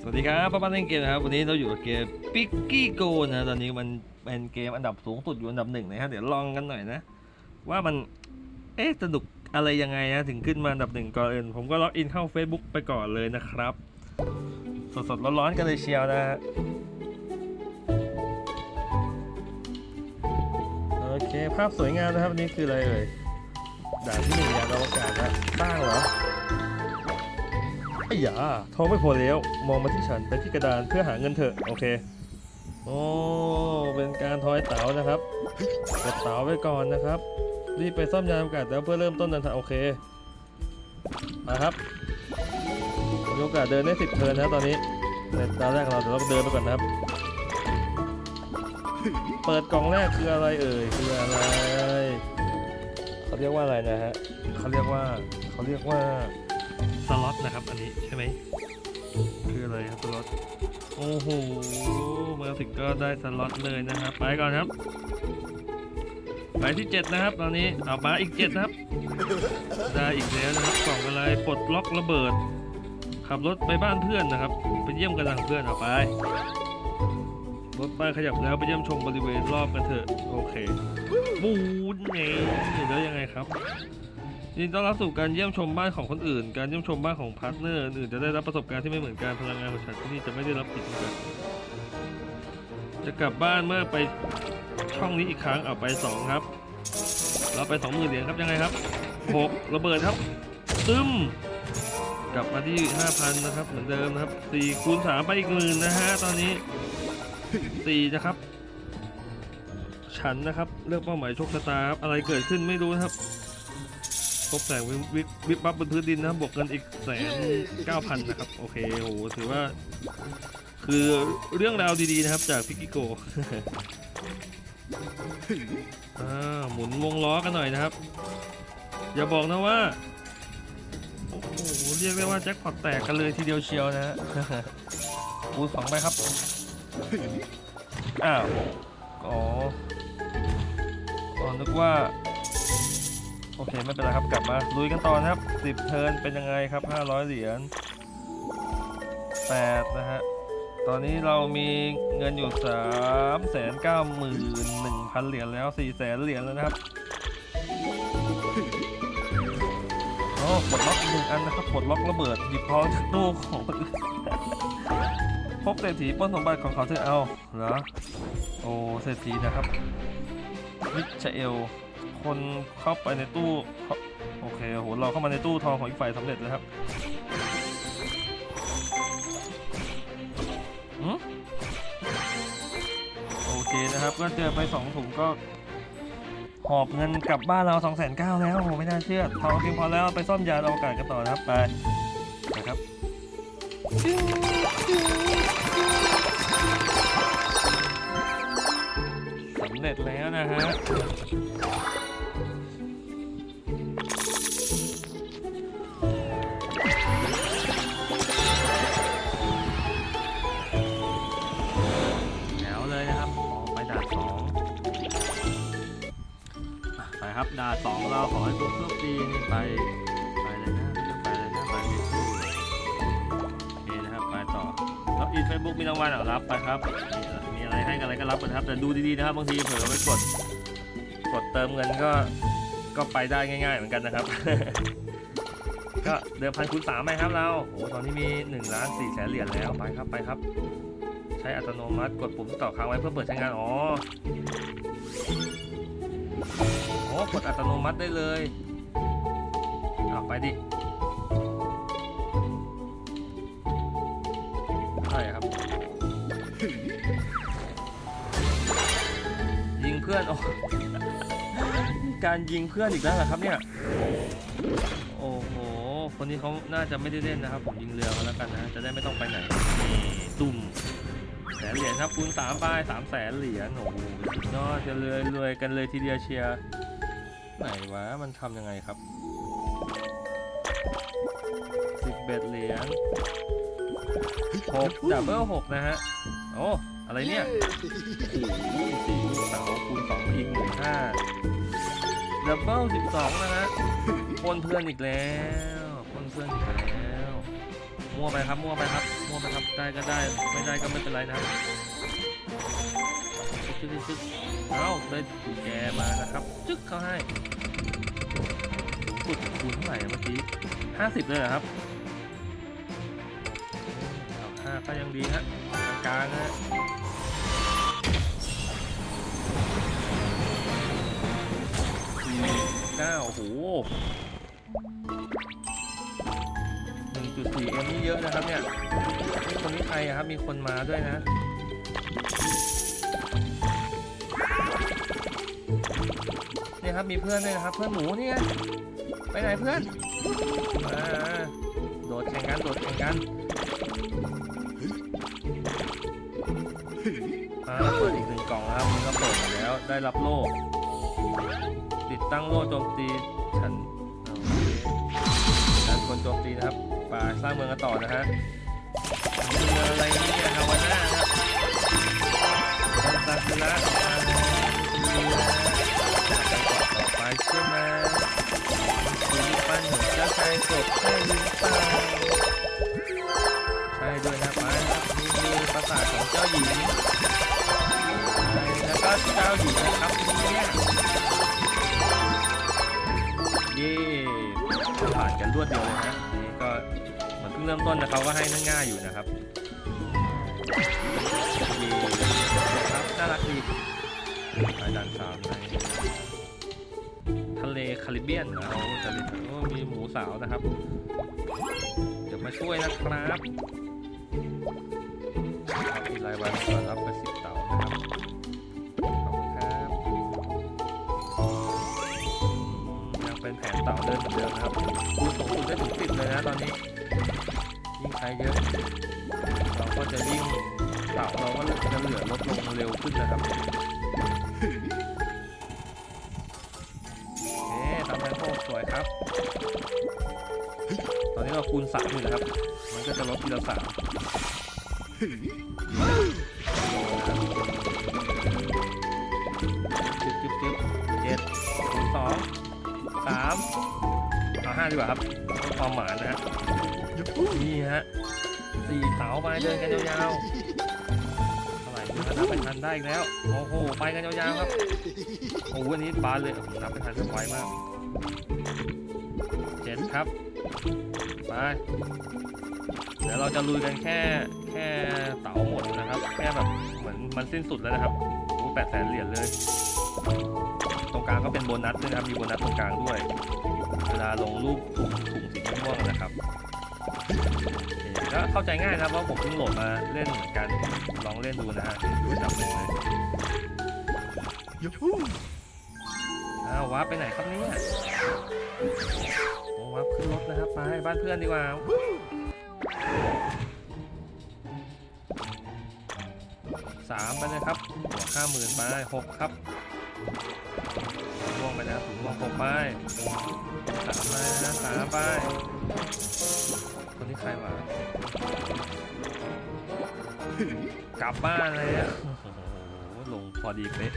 สวัสดีครับป้าป้าเล่นเกมนะครับวันนี้เราอยู่กับเกมปิกกี้โกนะตอนนี้มันเป็นเกมอันดับสูงสุดอยู่อันดับหนึ่งนะฮะเดี๋ยวลองกันหน่อยนะ ว่ามันเอ๊ะสนุกอะไรยังไงนะถึงขึ้นมาอันดับหนึ่งก่อนอื่นผมก็ล็อกอินเข้า Facebook ไปก่อนเลยนะครับ สดๆร้อนๆกันเลยเชียวนะฮะโอเคภาพสวยงามนะครับอันนี่คืออะไรเอ่ยด่านที่หนึ่งยานอวกาศนะสร้างเหรอ อ้ยาทองไม่พอแล้ว มองมาที่ฉันไปที่กระดานเพื่อหาเงินเถอะ โอเค โอ้ เป็นการทอยเต๋านะครับกดเต๋าไว้ก่อนนะครับ รีบไปซ่อมยานอวกาศแล้วเพื่อเริ่มต้นเดินทางโอเค มาครับ มีโอกาสเดินได้สิบเทิร์นนะตอนนี้ ในตาแรกเราเดี๋ยวเราเดินไปก่อนนะครับ เปิดกล่องแรกคืออะไรเอ่ย คืออะไร เขาเรียกว่าอะไรนะฮะ เขาเรียกว่า เขาเรียกว่า สล็อตนะครับ อันนี้ใช่ไหมคืออะไรครับสล็อตโอ้โหมาถึงก็ได้สล็อตเลยนะครับ ไปก่อนครับไปที่ 7 นะครับ ตอนนี้เอามาอีก 7 นะครับ ได้อีกแล้วนะครับกล่องอะไรปลดล็อกระเบิด ขับรถไปบ้านเพื่อนนะครับ ไปเยี่ยมกระดังเพื่อนเอาไปรถป้ายขยับแล้วไปเยี่ยมชมบริเวณรอบกันเถอะ โอเคบูนไงแล้วยังไงครับ ยินดีต้อนรับสู่การเยี่ยมชมบ้านของคนอื่น การเยี่ยมชมบ้านของพาร์ทเนอร์อื่นจะได้รับประสบการณ์ที่ไม่เหมือนกันพลังงานของฉันที่นี่จะไม่ได้รับผิดเหมือนกันจะกลับบ้านเมื่อไปช่องนี้อีกครั้งเอาไปสองครับ เราไปสองหมื่นเหรียญครับยังไงครับหกระเบิดครับตึมกลับมาที่ห้าพันนะครับเหมือนเดิมนะครับสี่คูณสามไปอีกหมื่นนะฮะตอนนี้สี่นะครับ ฉันนะครับเลือกเป้าหมายโชคชะตาครับอะไรเกิดขึ้นไม่รู้นะครับ พบแสงวิบวิบวับบนพื้นดินนะบวกเงินอีกแสนเก้าพันนะครับ โอเคโหถือว่า คือเรื่องราวดีๆนะครับจากพิกิโกอ่าหมุนวงล้อกันหน่อยนะครับ อย่าบอกนะว่า โอ้โหเรียกได้ว่าแจ็คพอตแตกกันเลยทีเดียวเชียวนะฮะคูสองไปครับอ้าวอ๋ออ๋อนึกว่า โอเคไม่เป็นไรครับกลับมาลุยกันต่อนะครับ10เทิร์นเป็นยังไงครับ500เหรียญ8นะฮะตอนนี้เรามีเงินอยู่3 9 1 0 0 0เหรียญแล้ว4 0 0 0 0เหรียญแล้วนะครับโอ้ปลดล็อกอีกหนึ่งอันนะครับปลดล็อกระเบิดหยิบทองจากตู้ของคนอื่นพบเศรษฐีป้นสมบัติของเขาเธอเอาเหรอโอ้เศรษฐีนะครับมิชเอล คนเข้าไปในตู้โอเคโหเราเข้ามาในตู้ทองของอีกฝ่ายสำเร็จแล้วครับโอเคนะครับ ก็เจอไปสองถุงก็ หอบเงินกลับบ้านเรา2 9 0 0 0แล้วโอ้โหไม่น่าเชื่อทองเพียงพอแล้วไปซ่อมยานอวกาศกันต่อนะครับไปนะครับสำเร็จแล้วนะฮะ ด่านสองเราขอให้ทุกโชคดีนี่ไป ไปเลยนะไปเลยนะไปเมทูโอเคนะครับไปต่อแล้วอินเฟซบุ๊กมีรางวัลเหรอรับไปครับมีอะไรให้กันอะไรก็รับไปนะครับ แต่ดูดีๆนะครับบางทีเผลอไปกดกดเติมเงินก็ก็ไปได้ง่าย ๆ เหมือนกันนะครับ ก็เดิมพันคูณสามไหมครับเราโอ้ตอนนี้มี1ล้าน4แสนเหรียญแล้วไปครับไปครับ ใช้อัตโนมัติกดปุ่มต่อค้างไว้เพื่อเปิดใช้งานอ๋อ กดอัตโนมัติได้เลยเอาไปดิใช่ครับ ยิงเพื่อนโอ้การยิงเพื่อนอีกแล้วเหรอครับเนี่ย โอ้โห คนนี้เขาน่าจะไม่ได้เล่นนะครับ ผมยิงเรือมาแล้วกันนะ จะได้ไม่ต้องไปไหนตุ่มแสนเหรียญครับคูณสามป้ายสามแสนเหรียญโอ้โหสุดยอดจะเลยรวยกันเลยทีเดียวเชียร์ ไหนวะ มันทำยังไงครับสิบเบ็ดเหรียญหกดับเบิลหกนะฮะ โอ้ อะไรเนี่ยสี่ลูกเต๋าคูณสองอีกหมื่นห้าดับเบิลสิบสองนะฮะปนเพื่อนอีกแล้วปนเพื่อนอีกแล้ว มั่วไปครับ มั่วไปครับ มั่วไปครับ ได้ก็ได้ ไม่ได้ก็ไม่เป็นไรนะครับ จึ๊กจึ๊กจึ๊กเอาได้กุญแจมานะครับ จึ๊กเขาให้สูงสุดคูณเท่าไหร่เมื่อกี้ห้าสิบเลยเหรอครับเอาห้าก็ยังดีฮะกลางๆฮะเก้าโอ้โห1.4 m นี่เยอะนะครับเนี่ยนี่คนนี้ใครอะครับมีคนมาด้วยนะ นี่ยครับ มีเพื่อนด้วยนะครับ เพื่อนหมูนี่ไปไหนเพื่อนอ่าโดดแข่งกันโดดแข่งกันอ่าเปิดอีกหนึ่งกล่องครับมันก็เปิดมาแล้วได้รับโล่ติดตั้งโล่โจมตีฉันโอเคการคนโจมตีนะครับไปสร้างเมืองกันต่อนะฮะมีเมืองอะไรเนี่ยฮาวาน่าครับซาซิระมาเรือ ไปต่ใช่ไหมคุณปั้นเหมือนเจ้าชายกบใช่หรือเปล่าใช่ด้วยนะไปครับนี่คือปราสาทของเจ้าหญิงแล้วก็เจ้าหญิงนะครับเนี่ยเย่ผ่านกันรวดเดียวเลยนะนี่ก็เหมือนเพิ่งเริ่มต้นนะเขาก็ให้ง่ายอยู่นะครับดีครับน่ารักดีไปด่านสามในทะ เลคาริบเบียนนะโอ้ทะเลโอ้มีหมูสาวนะครับ เดี๋ยวมาช่วยนะครับมีรายวันต้อนรับไปสิบเต๋านะครับขอบคุณครับอยังเป็นแผนเต่าเดินเหมือนเดิมนะครับคูณสูงสุดได้ถึงสิบเลยนะตอนนี้ยิ่งใช้เยอะ เราก็จะยิ่งเต่าเราก็จะเหลือลดลงเร็วขึ้นนะครับ วยครับ ตอนนี้เราคูณสามอยู่นะครับ มันก็จะลดทีละสามจึ๊บจึ๊บจึ๊บเจ็ดคูณสองสามเอาห้าดีกว่าครับความหมานนะฮะนี่ฮะสี่เสาไปเดินกันยาวๆเท่าไหร่นะนับไปทันได้อีกแล้ว โอ้โห ไปกันยาวๆครับ โอ้โหวันนี้บานเลยผมนับไปทันไวมาก เจ็ดครับ ไป เดี๋ยวเราจะลุยกันแค่แค่เต๋าหมดนะครับ แค่แบบเหมือนมันสิ้นสุดแล้วนะครับโอ้แปดแสนเหรียญเลย ตรงกลางก็เป็นโบนัสด้วยนะครับ มีโบนัสตรงกลางด้วย เวลาลงรูปถุงถุงสีม่วงนะครับก็เข้าใจง่ายนะครับเพราะผมเพิ่งโหลดมาเล่นเหมือนกันลองเล่นดูนะฮะดูอันดับหนึ่งเลยยู ฮูอ้าววาร์ปไปไหนครับเนี่ยโอ้วาร์ปขึ้นรถนะครับไปบ้านเพื่อนดีกว่าสามไปเลยครับหัวห้าหมื่นไปหกครับม่วงไปนะครับถุงม่วงหกไปสามไปนะสามไปคนนี้ใครวะกลับบ้านเลยอะโอ้โหลงพอดีเป๊ะ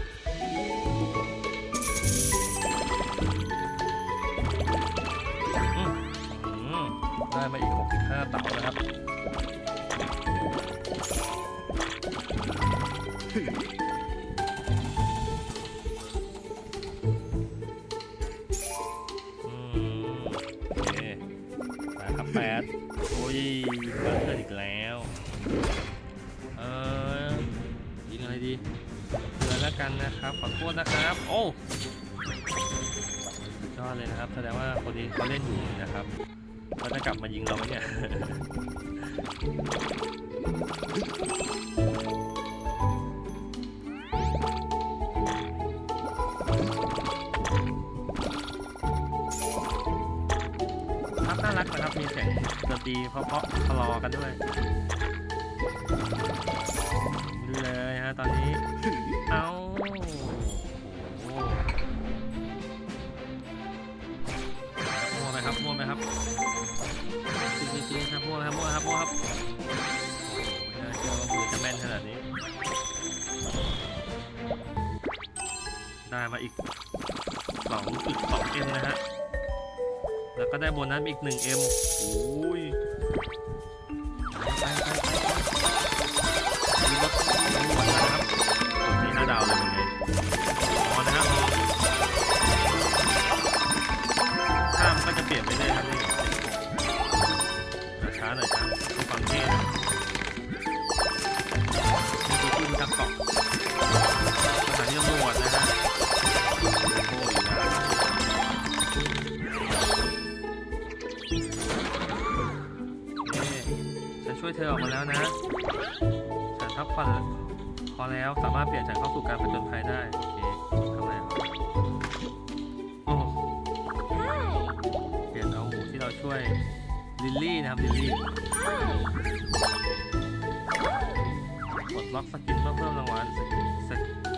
ได้มาอีก 65 เต๋านะครับ อืมโอเคไปครับแปดโอ้ยเพิ่มเกินอีกแล้ว เออยิงอะไรดีเรือแล้วกันนะครับ ขอโทษนะครับ โอ้สุดยอดเลยนะครับ แสดงว่าคนนี้เขาเล่นอยู่นะครับ เขาจะกลับมายิงเราไหมเนี่ย ครับน่ารักนะครับ มีเสียงดนตรีเพราะๆคลอกันด้วยับไเชื่อว่ามืจะแม่นขนาดนี้ ได้มาอีกสองอีกสองเอ็มนะฮะ แล้วก็ได้โบนัสอีกหนึ่งเอ็มโอ้ยไปไปไปรถหมดนะครับผมนี่หน้าดาวเลยเป็นไง อยช้าดูฟังเท่นะนี่คือผู้พิทักษ์เกาะสถานีตำรวจนะฮะโอ้ยนะฉันช่วยเธอออกมาแล้วนะ ฉันพักผ่อนพอแล้วสามารถเปลี่ยนฉันเข้าสู่การผจญภัยได้ โอเคทำอะไรครับโอ้เปลี่ยนเอาหมูที่เราช่วย ลิลลี่นะครับลิลลี่กดล็อกสกินเพื่อเพิ่มรางวัลส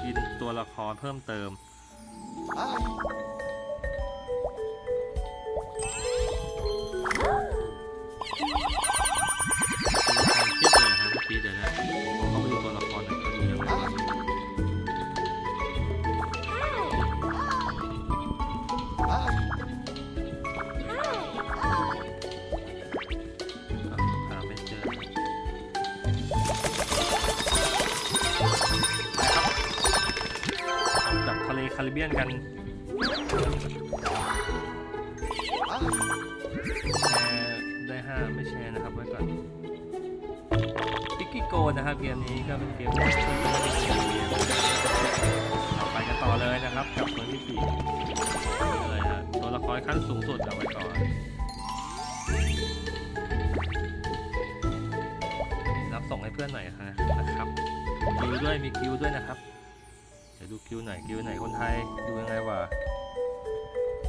กินตัวละครเพิ่มเติมอ้ายตัวละครเทียบเลยนะฮะเมื่อกี้เดี๋ยวนะ เบียนกันแชร์ได้ห้าไม่แชร์นะครับไว้ก่อนพิกกี้โกนะครับเกมนี้ก็เป็นเกมที่เป็นเกมเกมเราไปกันต่อเลยนะครับกับคนที่สี่เลยฮะตัวละครขั้นสูงสุดเอาไว้ก่อนรับส่งให้เพื่อนหน่อยนะครับคิวด้วยมีคิวด้วยนะครับ น่อยคิวไหนคนไทยดูยังไงวะ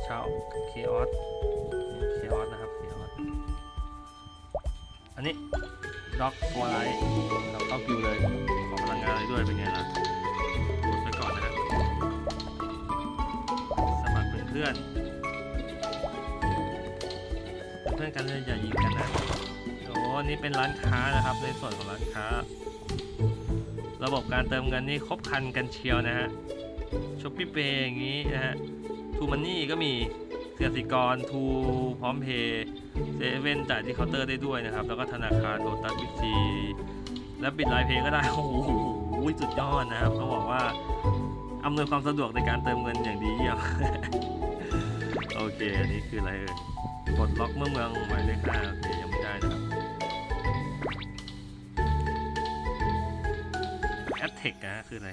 ชาวเคออสเคออสนะครับเคออสอันนี้ด็อกฟอร์ไลท์เราเข้าคิวเลยขอพลังงานอะไรด้วยเป็นไงล่ะกดไปก่อนนะฮะสมัครเป็นเพื่อน เพื่อนกันเลยอย่ายิงกันนะโอ้นี่เป็นร้านค้านะครับในส่วนของร้านค้า ระบบการเติมเงินนี่ครบคันกันเชียวนะฮะ ช้อปปี้เปย์อย่างนี้นะฮะทูมันนี่ก็มีเสียสิกรทูพร้อมเพย์เซเว่นจ่ายที่เคาน์เตอร์ได้ด้วยนะครับ แล้วก็ธนาคารโ o ตัสบิ๊กซีและปิดไลน์เพย์ก็ได้ โอ้โหสุดยอดนะครับต้องบอกว่าอำนวยความสะดวกในการเติมเงินอย่างดีเยี่ยมโอเค อันนี้คืออะไรเอ่ยกดล็อกเมื่อเมืองหมายเลขห้าโอเคยังไม่ได้นะครับแอดเทคนะคืออะไร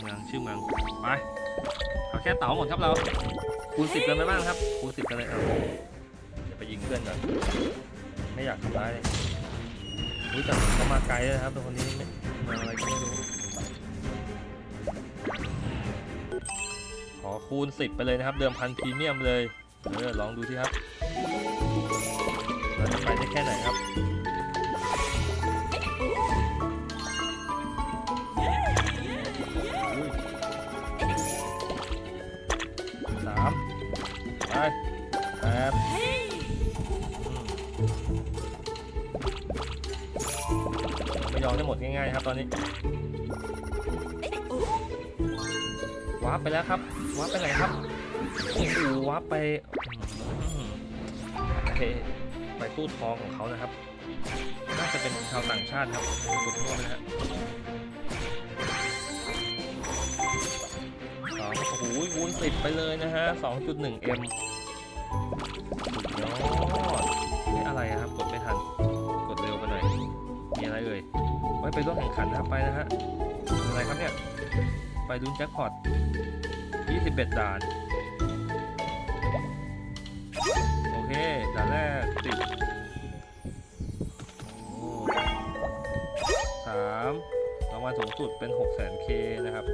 เมืองชื่อเมืองไปเอาแค่เต๋าหมดครับเราคูณสิบกันไปบ้างครับคูณสิบกันเลยเอาอย่าไปยิงเพื่อนก่อนไม่อยากทำร้ายเลยรู้จักเขามาไกลเลยนะครับตัวคนนี้ม่เมืองอะไรก็ไม่รู้ขอคูณสิบไปเลยนะครับ เดิมพันพรีเมียมเลยเออลองดูที่ครับเราจะไปได้แค่ไหนครับ แป๊ไม่ยอมได้หมดง่ายๆครับตอนนี้วาร์ปไปแล้วครับวาร์ปไปไหนครับอ้โหวาร์ปไปเคไปตู้ทองของเขานะครับ น่าจะเป็นชาวต่างชาติครับดูทั่วนะฮะโอ้โหวูนติดไปเลยนะฮะ 2.1m ข่งขันนะครับไปนะฮะอะไรครับเนี่ย ไปลุ้นแจ็คพอต21ด่าน โอเคด่านแรกติดโอ้สามรางวัลสูงสุดเป็น 6 0 0 0 0 0 K นะครับ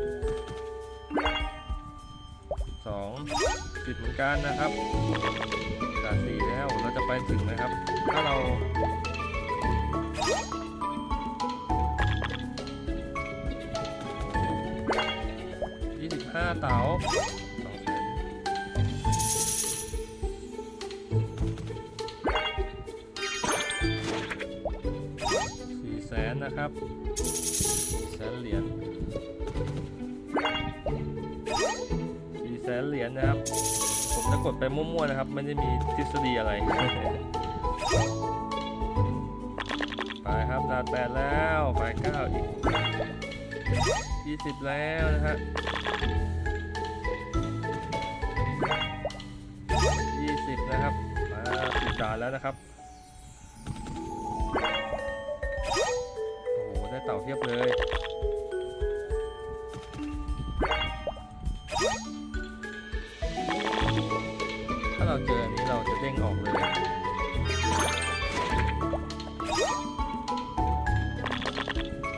สองติดเหมือนกันนะครับด่านสี่แล้วเราจะไปถึงไหมครับ ถ้าเรา เต๋าสองแสนสี่แสนนะครับแสนเหรียญสี่แสนเหรียญนะครับ ผมจะกดไปมั่วๆนะครับ ไม่ได้มีทฤษฎีอะไร ไปครับดาแปดแล้ว ไปเก้าอีกยี่สิบแล้วนะฮะ จานแล้วนะครับ โอ้โห ได้เต่าเทียบเลย ถ้าเราเจออันนี้เราจะเด้งออกเลย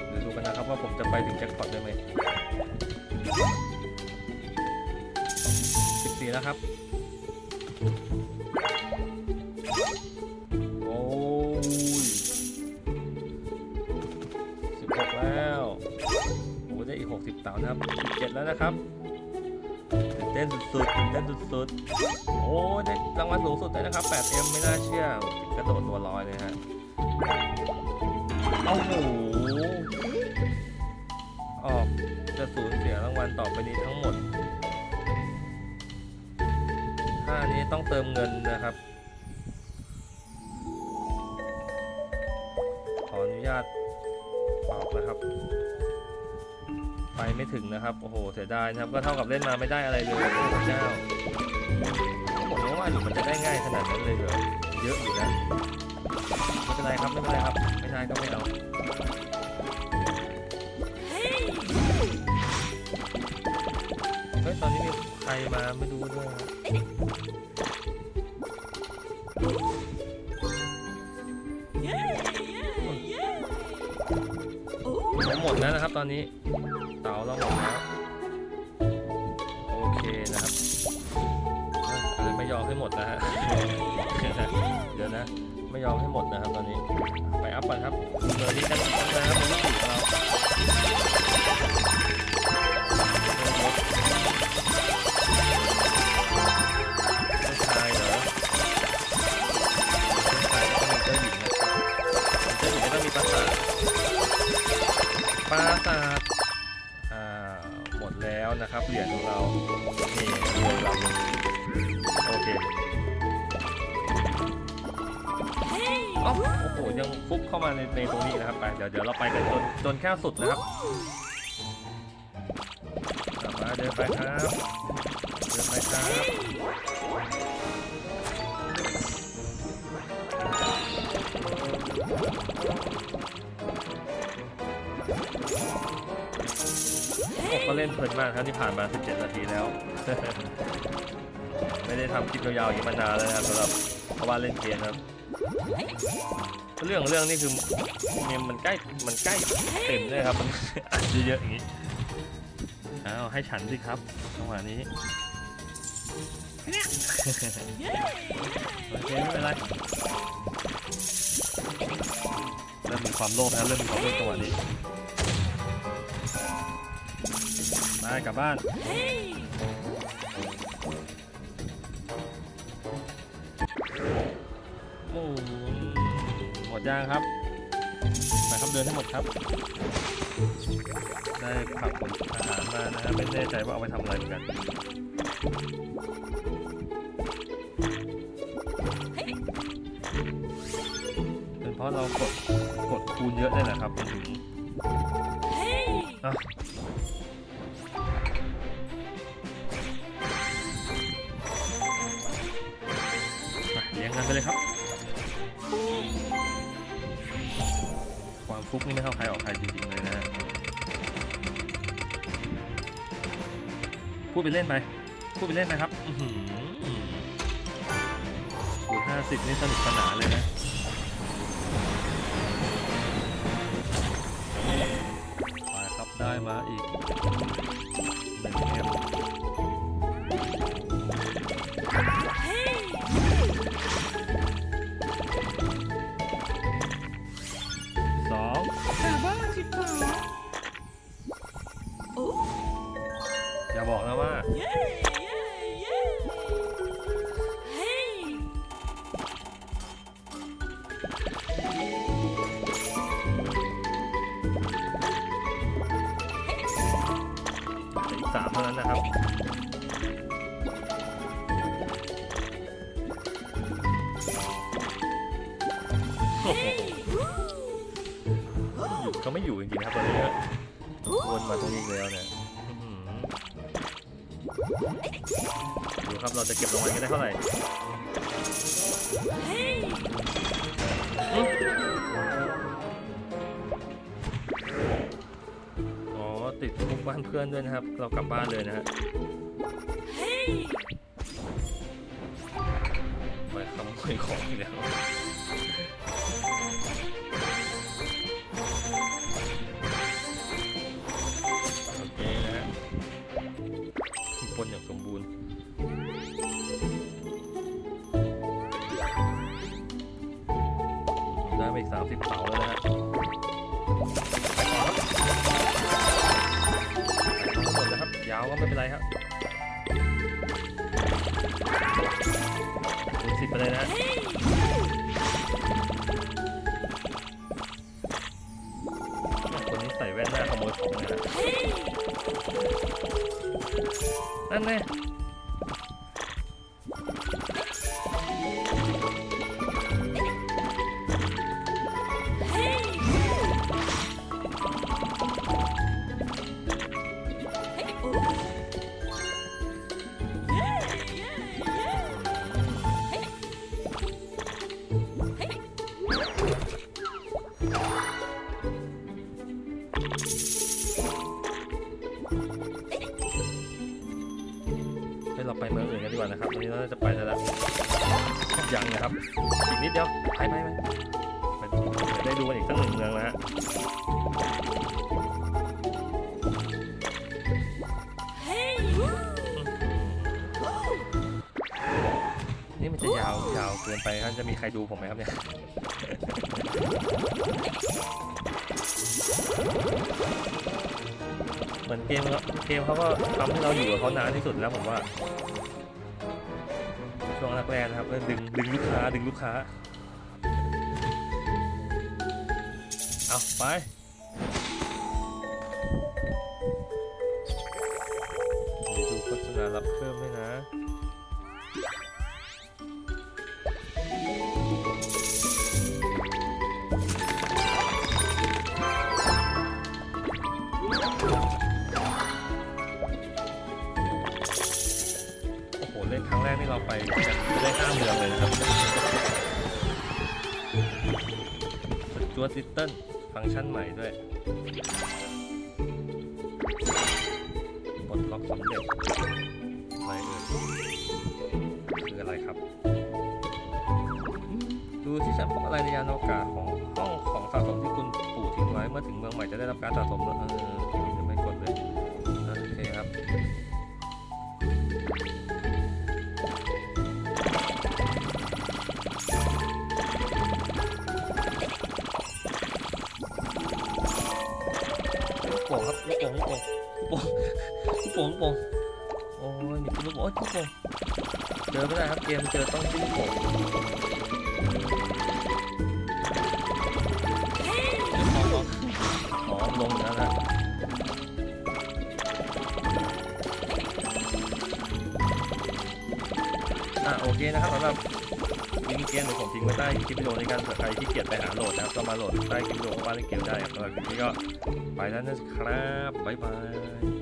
เดี๋ยวดูกันนะครับว่าผมจะไปถึงแจ็คพอตได้ไหม14 แล้วครับ นะครับ17แล้วนะครับตื่นเต้นสุดๆตื่นเต้นสุดๆ โอ้ได้รางวัลสูงสุดเลยนะครับ 8M ไม่น่าเชื่อกระโดดตัวลอยเลยฮะเอาโหออกจะสูญเสียรางวัลต่อไปนี้ทั้งหมดถ้านี้ต้องเติมเงินนะครับ นะครับ โอ้โห เสียดายนะครับ ก็เท่ากับเล่นมาไม่ได้อะไรเลย โอ้พระเจ้าผมนึกว่าอยู่มันจะได้ง่ายขนาดนั้นเลยเหรอเยอะอยู่นะ ไม่เป็นไรครับ ไม่เป็นไรครับ ไม่ได้ก็ไม่เอาเฮ้ยตอนนี้มีใครมาไม่รู้ด้วยครับหมดแล้วนะครับตอนนี้าเราหมดแล้วโอเคนะครับเอ้ยอะไรไม่ยอมให้หมดนะฮะเดี๋ยวนะไม่ยอมให้หมดนะครับตอนนี้ไปอัพ ยังฟุกเข้ามาในในตรงนี้นะครับไปเดี๋ยวเดี๋ยวเราไปกันจนจนแค่สุดนะครับกลับมาเดินไปครับเดินไปครับโอ้ก็เล่นเพลินมากครับที่ผ่านมา 17 นาทีแล้ว ไม่ได้ทำคลิปยาวๆอย่างนี้มานานแล้วนะครับสำหรับเพราะว่าเล่นเกมครับ เรื่องเรื่องนี่คือเมมมันใกล้มันใกล้เต็มเลยครับมันอัดเยอะๆอย่างนี้อ้าวให้ฉันสิครับจังหวะนี้โอเคไม่เป็นไรเริ่มมีความโลภแล้วเริ่มมีความโลภจังหวะนี้มากลับบ้านโอ้ ดย่างครับไปครับเดินให้หมดครับ ได้ผักผลอาหารมานะครับไม่แน่ใจว่าเอาไปทำอะไรเหมือนกันเป็นเพราะเรากดกดคูณเยอะได้แหละครับมันถึงอะ คุกนี่ไม่เข้าใครออกใครจริงๆเลยนะฮะพูดไปเล่นไป พูดไปเล่นไปครับอืหือห้าสิบนี่สนุกสนานเลยนะไปครับได้มาอีก ดูครับเราจะเก็บรางวัลกันได้เท่าไหร่อ๋อติดคุกบ้านเพื่อนด้วยนะครับ เรากลับบ้านเลยนะฮะไปขโมยของอีกแล้วามสิบเสาแล้วนะฮะหมดนะครับ ยาวก็ไม่เป็นไรครับคูณสิบไปเลยนะฮะคนนี้ใส่แว่นหน้าขโมยของเลยนะนั่นแน่ ให้เราไปเมืองอื่นกันดีกว่านะครับวันนี้เราจะไปแล้วล่ะยังนะครับอีกนิดเดียวไปไปไปไปได้ดูกันอีกสักหนึ่งเมืองนะฮะนี่มันจะยาวยาวเกินไปครับจะมีใครดูผมไหมครับเนี่ยเหมือนเกมเกมเขาก็ทำให้เราอยู่กับเขานานที่สุดแล้วผมว่า ช่วงแรกๆนะครับก็ดึงดึงลูกค้าดึงลูกค้า เอาไปดูโฆษณารับเพิ่มไหมนะ เล่นครั้งแรกนี่เราไปได้ห้าเมืองเลยนะครับสจวตลิตเติ้ลฟังก์ชันใหม่ด้วยปลดล็อกสำเร็จอะไรเอ่ยคืออะไรครับ ดูที่ชั้นพบอะไรในยานอวกาศของห้องของสะสมที่คุณปู่ทิ้งไว้เมื่อถึงเมืองใหม่จะได้รับการสะสมเออ โป่งโอ้ยลูกโป่งเจอไม่ได้ครับเกมเจอต้องที่ลูกโป่งอ๋ออ๋อลงอยู่แล้วนะอะโอเคนะครับสำหรับลิงก์เกมเดี๋ยวผมทิ้งไว้ใต้คลิปวิดีโอในการเผื่อใครที่เกียจไปหาโหลดนะครับก็มาโหลดใต้คลิปวิดีโอเข้าบ้านเล่นเกมได้ครับสำหรับคลิปนี้ก็ไปแล้วนะครับบ๊ายบาย